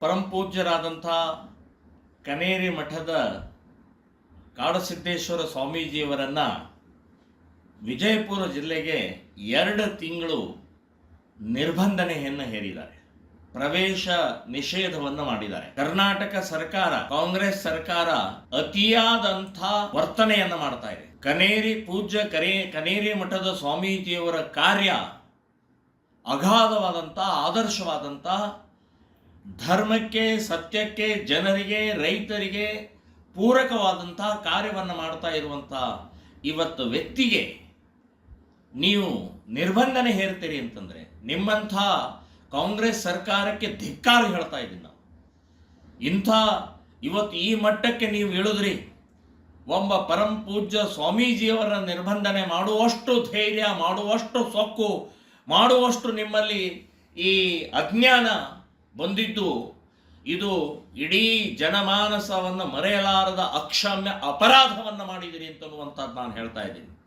ಪರಮಪೂಜ್ಯರಾದಂಥ ಕನೇರಿ ಮಠದ ಕಾಡಸಿದ್ದೇಶ್ವರ ಸ್ವಾಮೀಜಿಯವರನ್ನು ವಿಜಯಪುರ ಜಿಲ್ಲೆಗೆ ಎರಡು ತಿಂಗಳು ನಿರ್ಬಂಧನೆಯನ್ನು ಹೇರಿದ್ದಾರೆ. ಪ್ರವೇಶ ನಿಷೇಧವನ್ನು ಮಾಡಿದ್ದಾರೆ. ಕರ್ನಾಟಕ ಸರ್ಕಾರ, ಕಾಂಗ್ರೆಸ್ ಸರ್ಕಾರ ಅತಿಯಾದಂಥ ವರ್ತನೆಯನ್ನು ಮಾಡ್ತಾ ಇದೆ. ಕನೇರಿ ಪೂಜ್ಯ ಕರೇ, ಕನೇರಿ ಮಠದ ಸ್ವಾಮೀಜಿಯವರ ಕಾರ್ಯ ಅಗಾಧವಾದಂಥ, ಆದರ್ಶವಾದಂಥ ಧರ್ಮಕ್ಕೆ, ಸತ್ಯಕ್ಕೆ, ಜನರಿಗೆ, ರೈತರಿಗೆ ಪೂರಕವಾದಂಥ ಕಾರ್ಯವನ್ನು ಮಾಡ್ತಾ ಇರುವಂಥ ಇವತ್ತು ವ್ಯಕ್ತಿಗೆ ನೀವು ನಿರ್ಬಂಧನೆ ಹೇರ್ತೀರಿ ಅಂತಂದರೆ ನಿಮ್ಮಂಥ ಕಾಂಗ್ರೆಸ್ ಸರ್ಕಾರಕ್ಕೆ ಧಿಕ್ಕಾರ ಹೇಳ್ತಾ ಇದ್ದೀನಿ ನಾವು. ಇಂಥ ಇವತ್ತು ಈ ಮಟ್ಟಕ್ಕೆ ನೀವು ಇಳಿದ್ರಿ, ಒಬ್ಬ ಪರಂ ಪೂಜ್ಯ ಸ್ವಾಮೀಜಿಯವರ ನಿರ್ಬಂಧನೆ ಮಾಡುವಷ್ಟು ಧೈರ್ಯ, ಮಾಡುವಷ್ಟು ಸೊಕ್ಕು, ಮಾಡುವಷ್ಟು ನಿಮ್ಮಲ್ಲಿ ಈ ಅಜ್ಞಾನ ಬಂದಿದ್ದು ಇದು ಇಡೀ ಜನಮಾನಸವನ್ನು ಮರೆಯಲಾರದ ಅಕ್ಷಮ್ಯ ಅಪರಾಧವನ್ನು ಮಾಡಿದಿರಿ ಅಂತನ್ನುವಂಥದ್ದು ನಾನು ಹೇಳ್ತಾ ಇದ್ದೀನಿ.